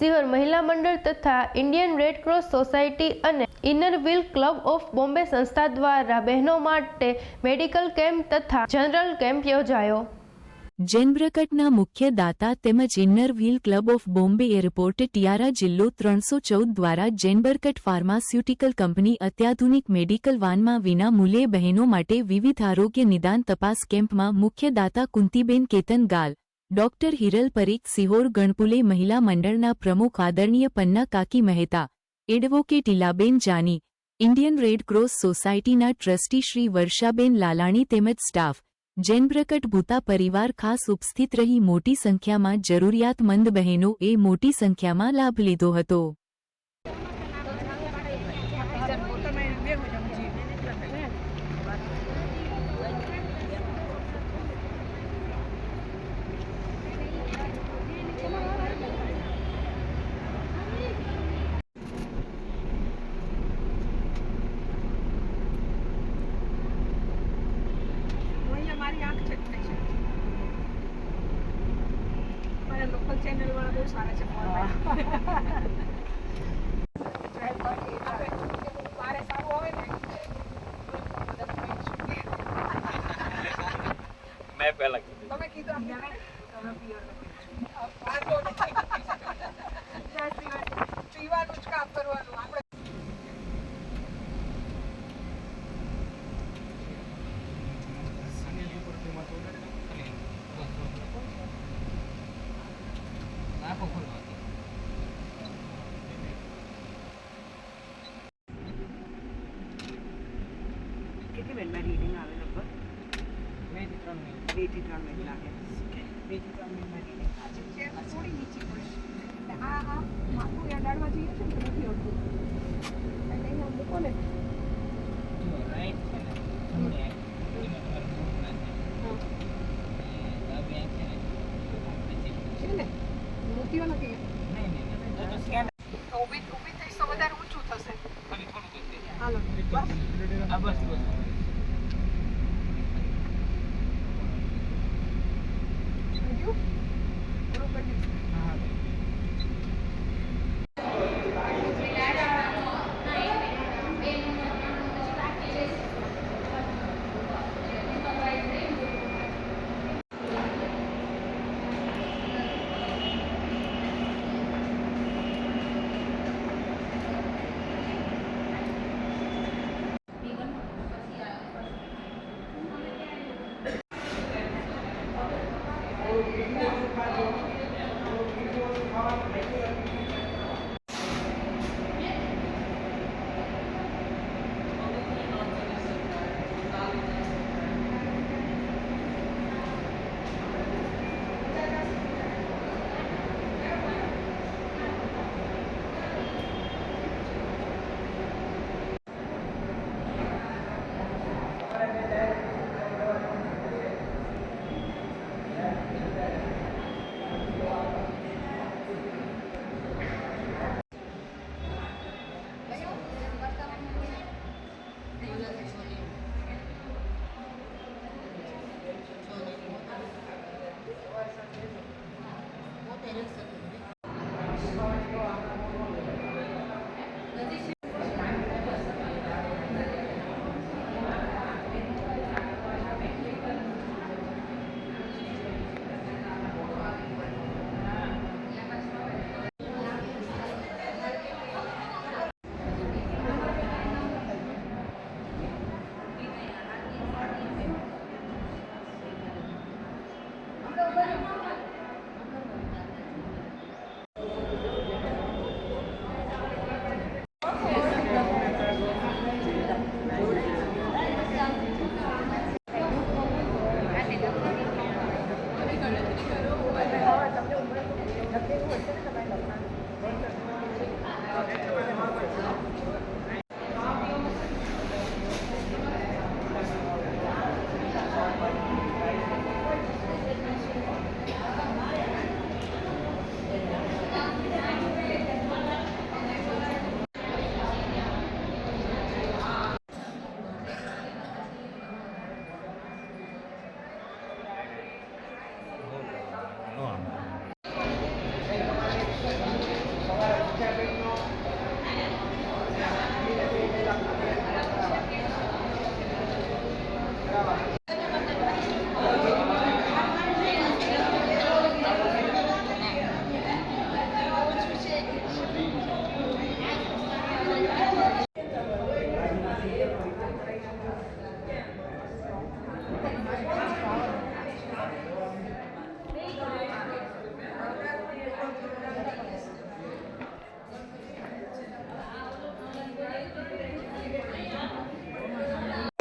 સિહોર મહિલા મંડળ તથા ઇન્ડિયન રેડ ક્રોસ સોસાયટી અને Inner Wheel Club of Bombay સંસ્થા દ્વારા બહેનો માટે મેડિકલ કેમ્પ તથા જનરલ કેમ્પ યોજાયો. જેનબ્રકટના મુખ્ય દાતા તેમજ Inner Wheel Club of Bombay Airport Tiara જિલ્લો ત્રણસો ચૌદ દ્વારા જેનબરકટ ફાર્માસ્યુટિકલ કંપની અત્યાધુનિક મેડિકલ વાનમાં વિના મૂલ્યે બહેનો માટે વિવિધ આરોગ્ય નિદાન તપાસ કેમ્પમાં મુખ્ય દાતા કુંતીબેન કેતન ગાલ ડોક્ટર હિરલ પરીખ સિહોર ગણપુલે મહિલા મંડળના પ્રમુખ આદરણીય પન્ના કાકી Mehta, advocate Ilaben Jani, Indian Red Cross સોસાયટીના ટ્રસ્ટી શ્રી વર્ષાબેન લાલાણી તેમજ સ્ટાફ જૈનપ્રકટ ભૂતા પરિવાર ખાસ ઉપસ્થિત રહી મોટી સંખ્યામાં જરૂરિયાતમંદ બહેનો એ મોટી સંખ્યામાં લાભ લીધો હતો અહીંયા મારી આંખ ચટકે છે મારા લોકલ ચેનલ વાળા બહુ સારા છે મારે સારું આવે ને મેં પહેલા કીધું. તમે કીધું અમને. તમે પિયર પીવાનું જ કામ કરવાનું. આપણે મિનિટમાં રીડિંગ આવે લગભગ? બેથી ત્રણ મિનિટ લાગે. બેથી ત્રણ મિનિટમાં રીડિંગ આજે ચેર થોડી નીચી પડે એટલે આ આ માથું અડાડવા જઈએ છે ને તો નથી હોતું એટલે અહીંયા મૂકો ને. છે ને મૂક્યો નથી. ઊભી ઊભી થઈશ તો વધારે ઊંચું થશે. હાલો. બસ થયું? થોડું 私の味が悪いと思うよ。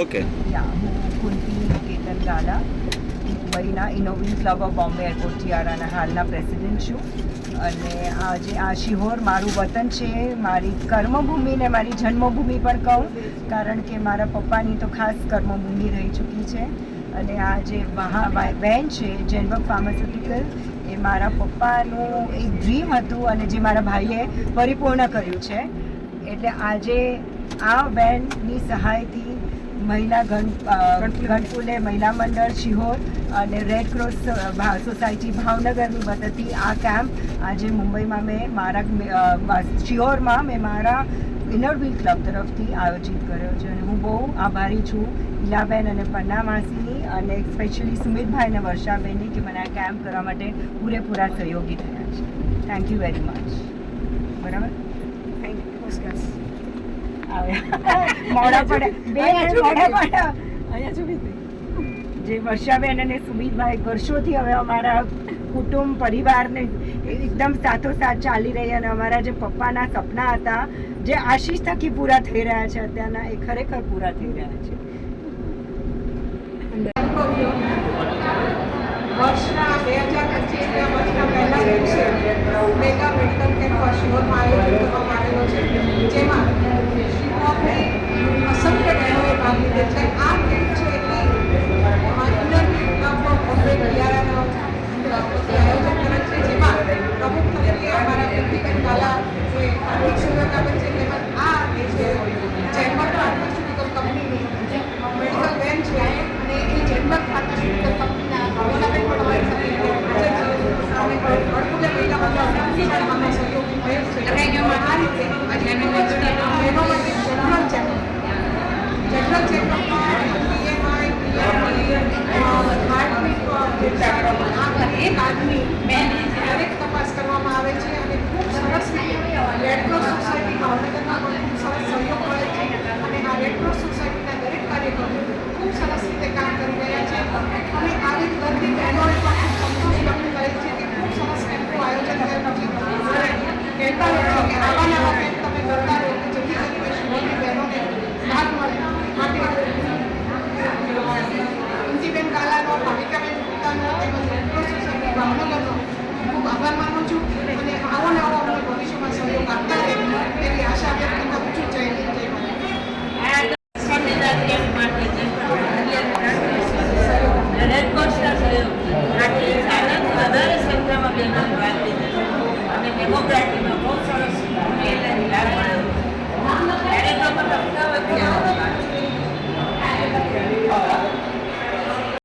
ઓકે યા હું કુંતી કેતન ગાલા મુંબઈના Inner Wheel Club of Bombay Airport ટિયારાના હાલના પ્રેસિડેન્ટ છું. અને આજે આ શિહોર મારું વતન છે. મારી કર્મભૂમિ ને મારી જન્મભૂમિ પણ કહું, કારણ કે મારા પપ્પાની તો ખાસ કર્મભૂમિ રહી ચૂકી છે. અને આ જે મહા બેન છે જેનબક ફાર્માસ્યુટિકલ એ મારા પપ્પાનું એક ડ્રીમ હતું અને જે મારા ભાઈએ પરિપૂર્ણ કર્યું છે. એટલે આજે આ બેનની સહાયથી મહિલા ગણપુલે મહિલા મંડળ, શિહોર અને રેડ ક્રોસ સોસાયટી ભાવનગરની મદદથી આ કેમ્પ આજે મુંબઈમાં મેં મારા શિહોરમાં મેં મારા ઇનર વ્હીલ ક્લબ તરફથી આયોજિત કર્યો છે અને હું બહુ આભારી છું ઈલાબેન અને પન્ના માસીની અને સ્પેશિયલી સુમિતભાઈ અને વર્ષાબેનની કે મને આ કેમ્પ કરવા માટે પૂરેપૂરા સહયોગી થયા છે. થેન્ક યુ વેરી મચ બરાબર? થેન્ક યુ આવ્યા મોડા પડ્યા બે મોડા પડ્યા અહીંયા સુધી જે વર્ષાબેન અને સુમિતભાઈ વર્ષોથી હવે અમારા કુટુંબ પરિવારને એકદમ સાથોસાથ ચાલી રહી અને અમારા જે પપ્પાના સપના હતા જે આશીષ થકી પૂરા થઈ રહ્યા છે અત્યારના એ ખરેખર પૂરા થઈ રહ્યા છે. વર્ષના બે હજાર પચીસના વર્ષના પહેલા દિવસે મેગા મેડિકલ કેમ્પ શિહોરમાં ભાવનગરનો હું આભાર માનું છું અને આવો ને આવો